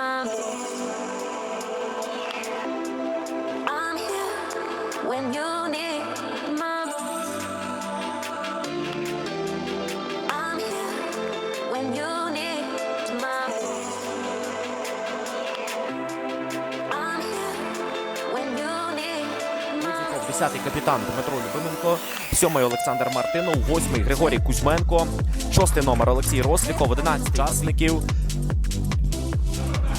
survive. I'm Десятий капітан Дмитро Любименко, сьомий Олександр Мартинов, восьмий Григорій Кузьменко, шостий номер Олексій Росліков, одинадцять учасників.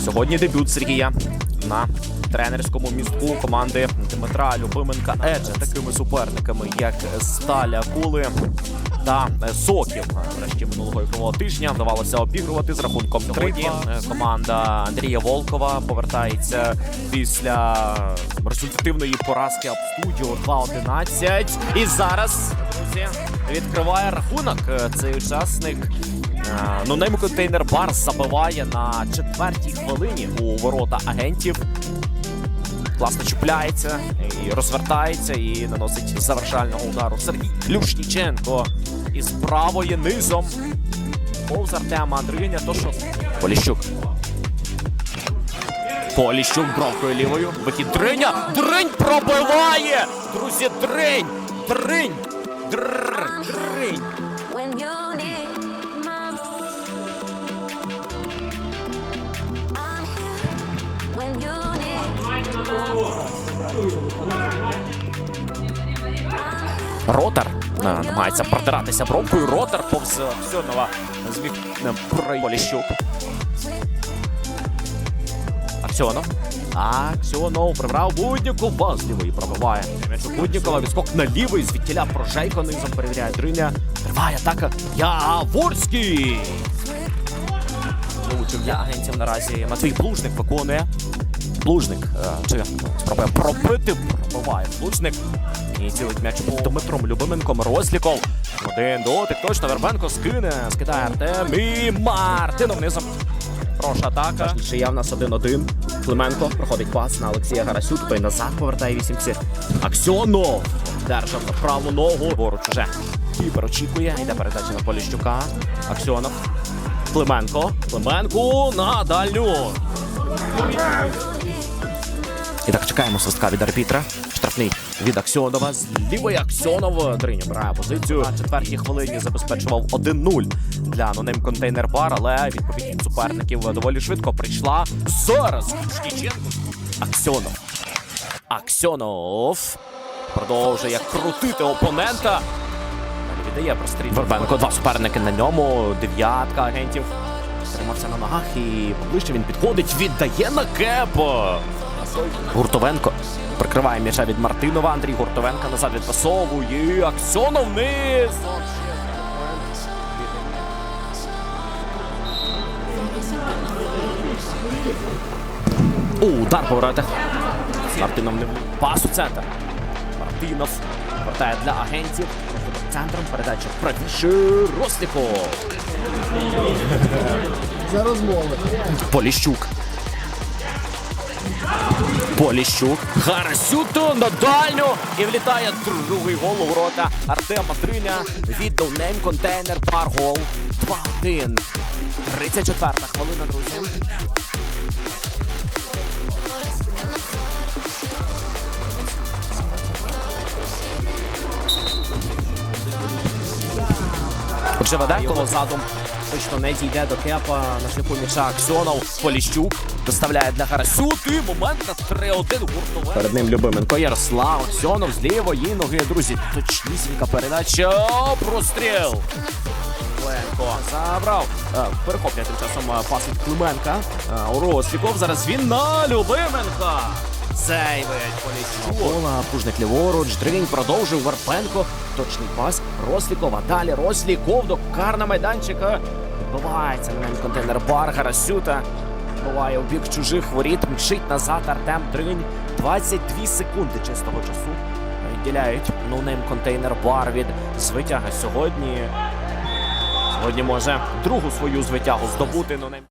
Сьогодні дебют Сергія на тренерському містку команди Дмитра Любименка. Едже такими суперниками, як Сталя Кули та Соків. Врешті минулого ігрового тижня вдавалося обігрувати з рахунком 3-2. Команда Андрія Волкова повертається після результативної поразки об студіо 2-11. І зараз, друзі, відкриває рахунок цей учасник. Е, Ну, нейм контейнер бар забиває на четвертій хвилині у ворота агентів. Класно чіпляється і розвертається і наносить завершального удару Сергій Клюшніченко із правої низом. Повз Артема Андріїня. То що Поліщук. Поліщук бровкою лівою. Вихід Дриня. Дринь пробиває! Друзі, дринь! Дринь! Дрррр, Дринь! Ротар е, намагається протиратися бровкою. Ротар повз Аксьонова зміг е, Поліщук. Аксьонов. Аксьонов прибрав Буднікова з лівої пробиває. Буднікова відскок на лівий, звідтіля Прожейко низом перевіряє Дриня. Триває атака. Яворський. Влучив агентів наразі. Матвій Плужник виконує. Плужник е, чи спробує пробити, пробиває Плужник. І цілить м'яч був Дмитром Любименком. Росліков. Один дотик. Точно Вербенко скине. Скидає Артем і Мартинов низом. Хороша атака. Ще в нас 1-1. Клименко проходить пас на Олексія Гарасю. Той назад повертає вісімці. Аксьонов держав на праву ногу. Поруч уже. Кіпер очікує. Йде передача на Поліщука. Аксьонов. Клименко. Клименко на дальню. І так чекаємо свистка від арбітра. Штрафний від Аксьонова. З лівої Аксьонов. Дриня брає позицію. На четвертій хвилині забезпечував 1-0 для нонейм контейнер бар, але відповідь від суперників доволі швидко прийшла. Зараз Шкіченко. Аксьонов. Аксьонов продовжує крутити опонента. Віддає прострій. Вербенко, два суперники на ньому. Дев'ятка агентів. Тримався на ногах і поближче він підходить. Віддає на кеп. Гуртовенко прикриває м'яча від Мартинова. Андрій Гуртовенко назад відпасовує. Аксьонов вниз. Удар по воротах. Мартинов не пас у центр. Мартинов повертає для агентів. Центром передача правіше Росліков. за розмови. Поліщук. Поліщук. Харасюто на дальню. І влітає другий гол у ворота Артема Дриня. Віддав нейм контейнер пар гол. 2-1. 34 хвилина, друзі. Отже, веде, коло задум точно не дійде до кепа на шляху м'яча Аксьонов. Поліщук доставляє для Гарасюти. Момент на 3-1 гуртове. Перед ним Любименко Ярослав. Аксьонов з лівої ноги. Друзі, точнісінька передача. Простріл. Ленко забрав. Е, Перехоплює тим часом е, пас від Клименка. Е, Росліков. Зараз він на Любименка. Сейвить Поліщук. Кола, Пужник ліворуч. Дринь продовжив Варпенко. Точний пас. Рослікова. Далі Росліков до карна майданчика. Відбувається на контейнер бар Гарасюта. Буває у бік чужих воріт. Мчить назад Артем Дринь. 22 секунди чистого часу. Відділяють ноунейм контейнер бар від звитяга сьогодні. Сьогодні може другу свою звитягу здобути. ноунейм.